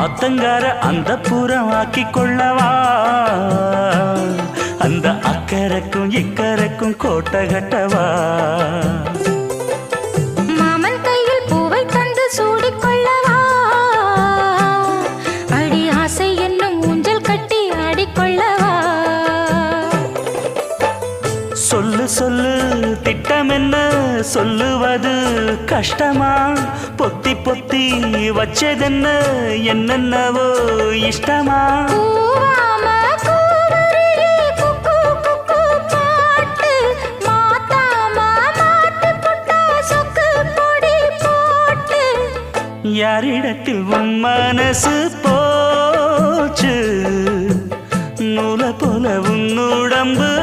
ஆத்தங்கார அந்த புறம் ஆக்கி கொள்ளவா அந்த அக்கறைக்கும் இக்கரைக்கும் கோட்டை கட்டவா? மாமன் கையில் பூவை தந்து சூடிக்கொள்ளவா? அடி ஆசை என்னும் ஊஞ்சல் கட்டி ஆடிக்கொள்ளவா? சொல்லு சொல்லு என்ன சொல்லுவது கஷ்டமா? பொத்தி பொத்தி வச்சதென்ன என்னென்னவோ இஷ்டமா? யாரிடத்தில் உன் மனசு போச்சு? நூலை போல உன் உடம்பு